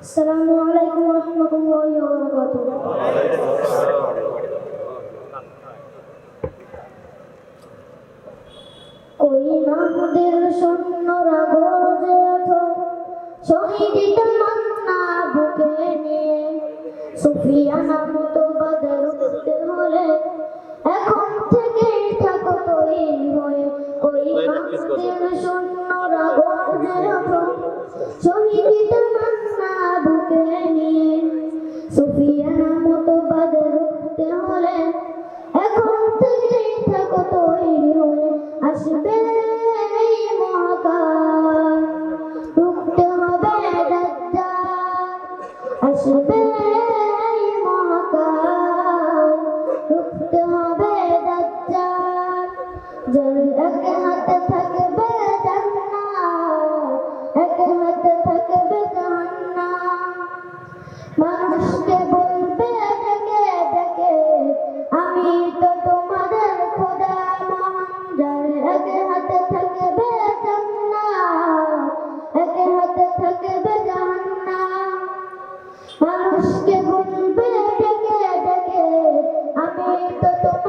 السلام عليكم ورحمة الله وبركاته ওই মাহমুদের সৈন্যরা গর্জে ওঠো শহীদ তামান্না বুকে নিয়ে সুফিয়ানা মতো বাদর করতে হলে এখন থেকে থাকো তৈরি হয়ে ওই মাহমুদের সৈন্যরা গর্জে ওঠো সুফিয়ানা মতো বাদর করতে হলে, এখন থেকে থাকো তৈরি হয়ে, আসবে এই মহাকাল। রুখতে হবে আসবে এই মহাকাল। রুখতে হবে হাতে tanto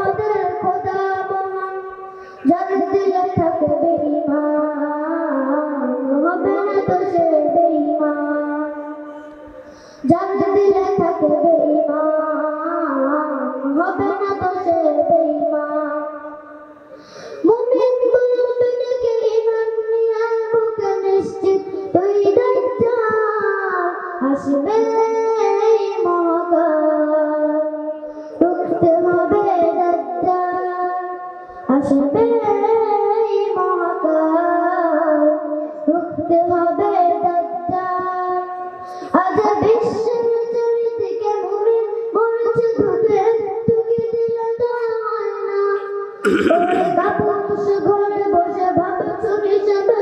ঘরে বসে ভাবছ হিসেবে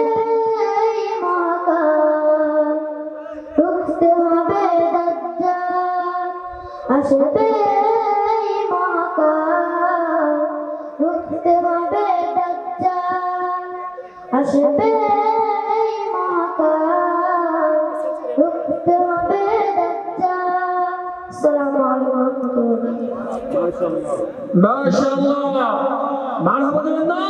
আসবে মহাকাল। রুখতে হবে দাজ্জাল আসবে মহাকাল। রুখতে হবে দাজ্জাল আসসালামু আলাইকুম ওয়া রাহমাতুল্লাহ মাশাআল্লাহ। মারহাবা দেবেন না?